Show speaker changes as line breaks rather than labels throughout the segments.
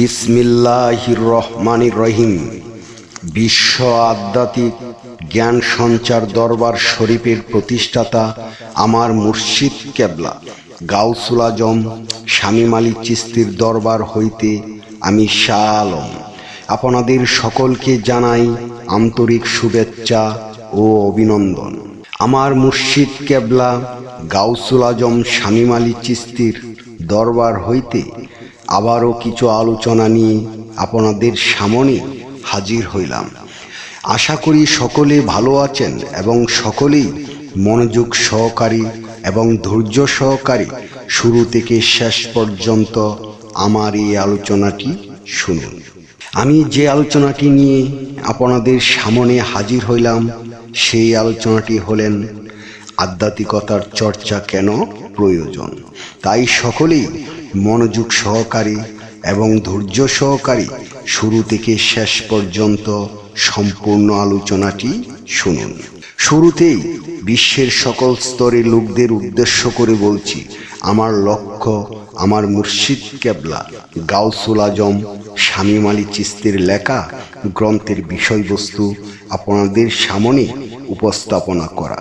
বিসমিল্লাহির রহমানির রহিম। বিশ্ব আধ্যাত্মিক জ্ঞান সঞ্চার দরবার শরীফের প্রতিষ্ঠাতা আমার মুর্শিদ কেবলা। গাউসুল আজম শামীম চিস্তির দরবার হইতে আমি শাহ আলম আপনাদের সকলকে জানাই আন্তরিক শুভেচ্ছা ও অভিনন্দন। আমার মুর্শিদ কেবলা গাউসুল আজম শামীম চিস্তির দরবার হইতে আবারও কিছু আলোচনা নিয়ে আপনাদের সামনে হাজির হইলাম। আশা করি সকলে ভালো আছেন এবং সকলেই মনোযোগ সহকারী এবং ধৈর্য সহকারী শুরু থেকে শেষ পর্যন্ত আমার এই আলোচনাটি শুনুন। আমি যে আলোচনাটি নিয়ে আপনাদের সামনে হাজির হইলাম, সেই আলোচনাটি হলেন আধ্যাত্মিকতার চর্চা কেন? প্রয়োজন। তাই সকলেই মনোযোগ সহকারী এবং ধৈর্য সহকারী শুরু থেকে শেষ পর্যন্ত সম্পূর্ণ আলোচনাটি শুনুন। শুরুতেই বিশ্বের সকল স্তরের লোকদের উদ্দেশ্য করে বলছি, আমার লক্ষ্য, আমার মুর্শিদ কেবলা, গাউসুল আজম, শামীম আলী চিস্তির লেখা গ্রন্থের বিষয়বস্তু আপনাদের সামনে উপস্থাপনা করা,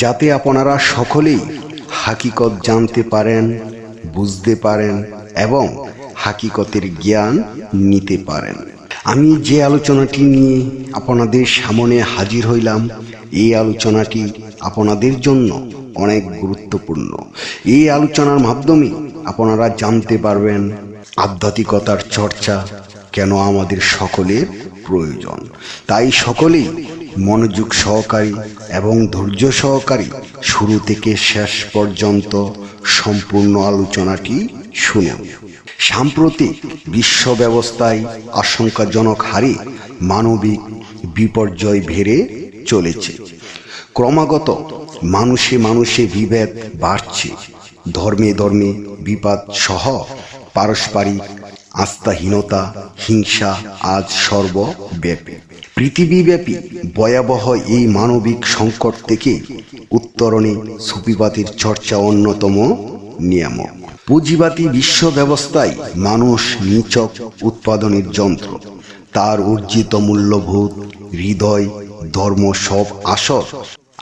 যাতে আপনারা সকলেই হাকিকত জানতে পারেন, বুঝতে পারেন এবং হাকিকতের জ্ঞান নিতে পারেন। আমি যে আলোচনাটি নিয়ে আপনাদের সামনে হাজির হইলাম, এই আলোচনাটি আপনাদের জন্য অনেক গুরুত্বপূর্ণ। এই আলোচনার মাধ্যমে আপনারা জানতে পারবেন আধ্যাত্মিকতার চর্চা কেন আমাদের সকলের প্রয়োজন। তাই সকলেই মনোযোগ সহকারী এবং ধৈর্য সহকারী শুরু থেকে শেষ পর্যন্ত সম্পূর্ণ আলোচনাটি শুনুন। সাম্প্রতিক বিশ্ব ব্যবস্থায় আশঙ্কাজনক হারে মানবিক বিপর্যয় ভেড়ে চলেছে। ক্রমাগত মানুষে মানুষে বিভেদ বাড়ছে। ধর্মে ধর্মে বিপাদ সহ পারস্পরিক আস্থাহীনতা, হিংসা আজ সর্বব্যাপী। পৃথিবীব্যাপী ভয়াবহ এই মানবিক সংকট থেকে উত্তরণে সুফিবাদের চর্চা অন্যতম নিয়ামক। পুঁজিবাদী বিশ্ব ব্যবস্থায় মানুষ নিচক উৎপাদনের যন্ত্র। তার অর্জিত মূল্যবোধ, হৃদয়, ধর্ম সব আসর,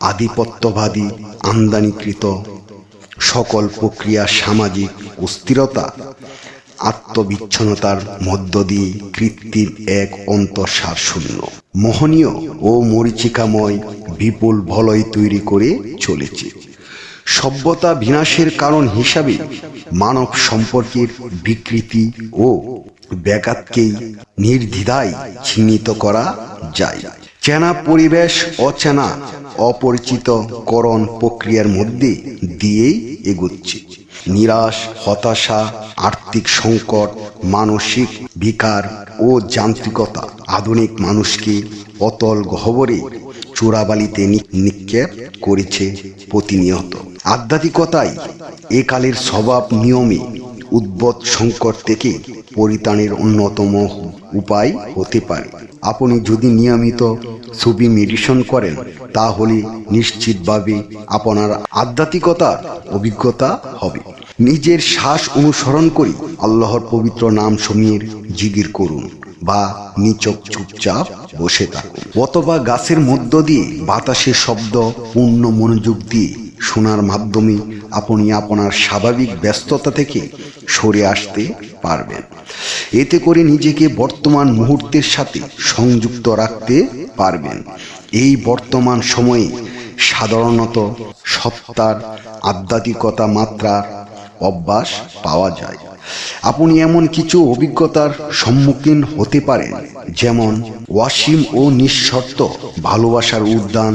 আধিপত্যবাদী, আমদানিকৃত সকল প্রক্রিয়া সামাজিক অস্থিরতা আত্মবিচ্ছন্নতার মধ্য দিয়ে কৃত্রিম এক অন্তঃসার শূন্য। মোহনীয় ও মরিচিকাময় বিপুল ভলয় তৈরি করে চলেছে। সভ্যতা বিনাশের কারণ হিসাবে মানব সম্পর্কের বিকৃতি ও ব্যাঘাতকেই নির্দ্বিধায় চিহ্নিত করা যায়। চেনা পরিবেশ, অচেনা অপরিচিত করণ প্রক্রিয়ার মধ্যে দিয়েই এগুচ্ছে। নিরাশ, হতাশা, আর্থিক সংকট, মানসিক বিকার ও যান্ত্রিকতা। আধুনিক মানুষকে অতল গহ্বরে চোরাবালিতে নিক্ষেপ করেছে প্রতিনিয়ত। আধ্যাত্মিকতাই একালের স্বভাব নিয়মে উদ্ভব সংকট থেকে পরিত্রাণের অন্যতম উপায় হতে পারে। আপনি যদি নিয়মিত ছবি মেডিটেশন করেন, তাহলে নিশ্চিতভাবে আপনার আধ্যাত্মিকতার অভিজ্ঞতা হবে। নিজের শ্বাস অনুসরণ করে আল্লাহর পবিত্র নাম সমীর জিগির করুন বা নিচক চুপচাপ বসে থাকুন। অথবা গাছের মধ্য দিয়ে বাতাসের শব্দ, পূর্ণ মনোযোগ দিয়ে শোনার মাধ্যমে আপনি আপনার স্বাভাবিক ব্যস্ততা থেকে সরে আসতে পারবেন। এতে করে নিজেকে বর্তমান মুহূর্তের সাথে সংযুক্ত রাখতে পারবেন। এই বর্তমান সময়ে সাধারণত সত্তার আধ্যাত্মিকতা মাত্রার অভ্যাস পাওয়া যায়। আপনি এমন কিছু অভিজ্ঞতার সম্মুখীন হতে পারেন, যেমন ওয়াসিম ও নিঃশর্ত ভালোবাসার উদ্যান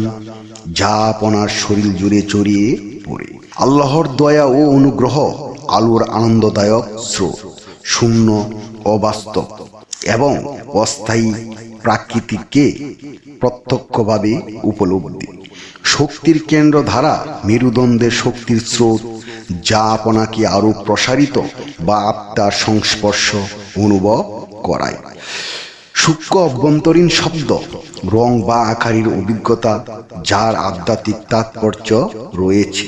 যা আপনার শরীর জুড়ে চড়িয়ে পড়ে। আল্লাহর দয়া ও অনুগ্রহ, আলোর আনন্দদায়ক স্রোত, শূন্য, অবাস্তব এবং অস্থায়ী প্রাকৃতিককে প্রত্যক্ষভাবে উপলব্ধি। শক্তির কেন্দ্র ধারা মেরুদণ্ডের শক্তির স্রোত যা আপনাকে আরও প্রসারিত বা আত্মার সংস্পর্শ অনুভব করায়। সূক্ষ্ম অভ্যন্তরীণ শব্দ, রং বা আকারের অভিজ্ঞতা যার আধ্যাত্মিক তাৎপর্য রয়েছে।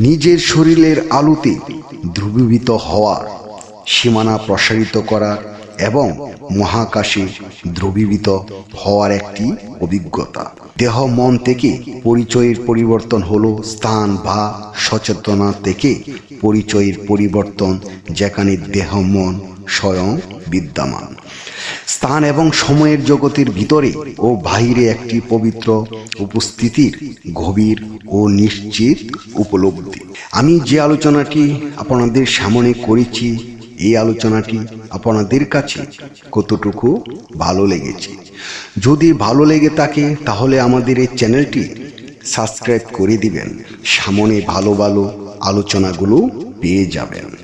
নিজের শরীরের আলোতে ধ্রুবীভূত হওয়ার সীমানা প্রসারিত করার এবং মহাকাশে দ্রবীভূত হওয়ার একটি অভিজ্ঞতা। দেহ মন থেকে পরিচয়ের পরিবর্তন হলো স্থান বা সচেতনা থেকে পরিচয়ের পরিবর্তন, যেখানে দেহ মন স্বয়ং বিদ্যমান। স্থান এবং সময়ের জগতের ভিতরে ও বাহিরে একটি পবিত্র উপস্থিতির গভীর ও নিশ্চিত উপলব্ধি। আমি যে আলোচনাটি আপনাদের সামনে করেছি, এই আলোচনাটি আপনাদের কাছে কতটুকু ভালো লেগেছে? যদি ভালো লেগে থাকে, তাহলে আমাদের এই চ্যানেলটি সাবস্ক্রাইব করে দিবেন। সামনে ভালো ভালো আলোচনাগুলো পেয়ে যাবেন।